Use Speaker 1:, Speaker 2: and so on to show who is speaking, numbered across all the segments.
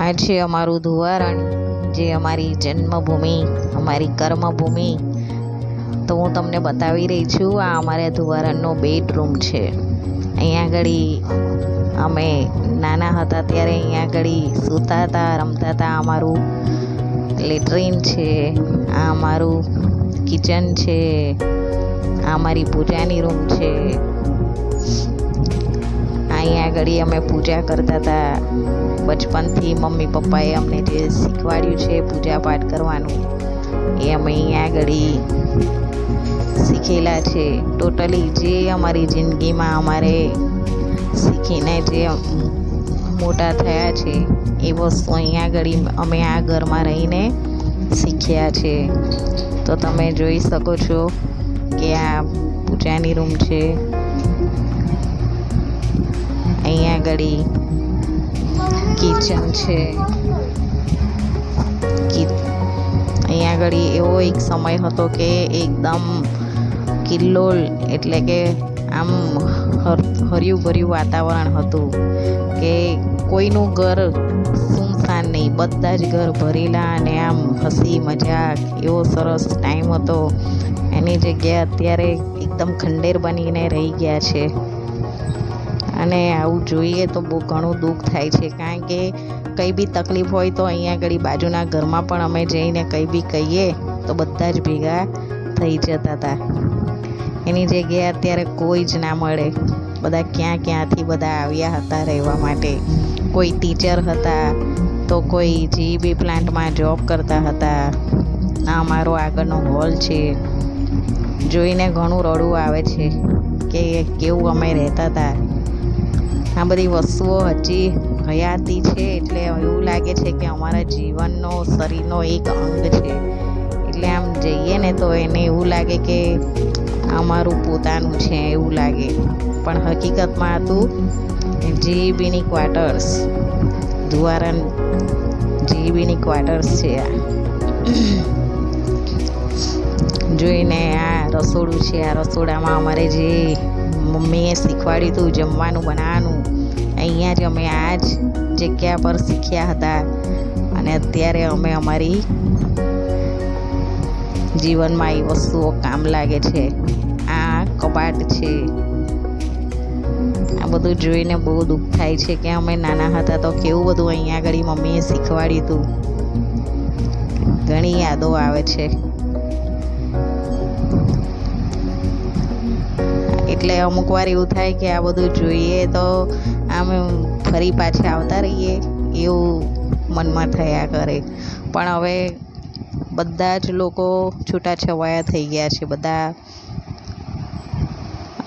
Speaker 1: આ છે અમારું ધુવારણ, જે અમારી જન્મભૂમિ, અમારી કર્મભૂમિ. તો હું તમને બતાવી રહી છું, આ અમારા ધુવારણનો બેડરૂમ છે. અહીંયા આગળ અમે નાના હતા ત્યારે અહીંયા આગળ સૂતા હતા, રમતા હતા. અમારું લેટ્રિન છે, આ અમારું કિચન છે, આ અમારી પૂજાની રૂમ છે. આગળ અમે પૂજા કરતા હતા બચપનથી મમ્મી પપ્પાએ અમને જે શીખવાડ્યું છે પૂજા પાઠ કરવાનું, એ અમે અહીંયા આગળ શીખેલા છે. ટોટલી જે અમારી જિંદગીમાં અમારે શીખીને જે મોટા થયા છે, એ વસ્તુ અહીંયા આગળ અમે આ ઘરમાં રહીને શીખ્યા છે. તો તમે જોઈ શકો છો કે આ પૂજાની રૂમ છે. અહીંયા આગળ કિચન છે. અહીંયા આગળ એવો એક સમય હતો કે એકદમ કિલ્લોલ એટલે કે આમ હર્યું ભર્યું વાતાવરણ હતું કે કોઈનું ઘર સુમસાન નહીં, બધા જ ઘર ભરેલા અને આમ હસી, મજાક એવો સરસ ટાઈમ હતો. એની જગ્યા અત્યારે એકદમ ખંડેર બનીને રહી ગયા છે. અને આવું જોઈએ તો બહુ ઘણું દુઃખ થાય છે. કારણ કે કંઈ બી તકલીફ હોય તો અહીંયા આગળ બાજુના ઘરમાં પણ અમે જઈને કંઈ બી કહીએ તો બધા જ ભેગા થઈ જતા હતા એની જગ્યાએ અત્યારે કોઈ જ ના મળે. બધા ક્યાં ક્યાંથી બધા આવ્યા હતા રહેવા માટે? કોઈ ટીચર હતા તો કોઈ જીબી પ્લાન્ટમાં જોબ કરતા હતા. આ અમારો આગળનો હોલ છે. જોઈને ઘણું રડવું આવે છે કે કેવું અમે રહેતા હતા આ બધી વસ્તુઓ હજી હયાતી છે એટલે એવું લાગે છે કે અમારા જીવનનો, શરીરનો એક અંગ છે. એટલે આમ જઈએ ને તો એને એવું લાગે કે અમારું પોતાનું છે એવું લાગે. પણ હકીકતમાં હતું જીબીની ક્વાર્ટર્સ ધુવારન જીબીની ક્વાર્ટર્સ છે આ. જોઈને આ રસોડું છે, આ રસોડામાં અમારે જે મમ્મીએ શીખવાડ્યું હતું જમવાનું, બનાવવાનું. અહીંયા જ અમે આ જ જગ્યા પર શીખ્યા હતા. અને અત્યારે અમે અમારી જીવનમાં એ વસ્તુઓ કામ લાગે છે. આ કબાટ છે. આ બધું જોઈને બહુ દુઃખ થાય છે કે અમે નાના હતા તો કેવું બધું અહીંયા આગળ મમ્મીએ શીખવાડ્યું હતું ઘણી યાદો આવે છે. એટલે અમુક વાર એવું થાય કે આ બધું જોઈએ તો આમ ફરી પાછા આવતા રહીએ, એવું મનમાં થયા કરે. પણ હવે બધા જ લોકો છૂટાછવાયા થઈ ગયા છે બધા.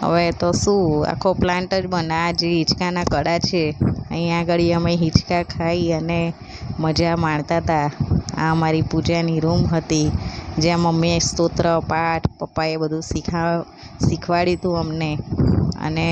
Speaker 1: હવે તો શું, આખો પ્લાન્ટ જ બને. જે હિંચકાના કડા છે અહીંયા આગળ અમે હિંચકા ખાઈ અને મજા માણતા હતા આ અમારી પૂજાની રૂમ હતી. જ્યાં મમ્મીએ સ્તોત્ર પાઠ પપ્પાએ બધું શીખા શીખવાડ્યું હતું અમને. અને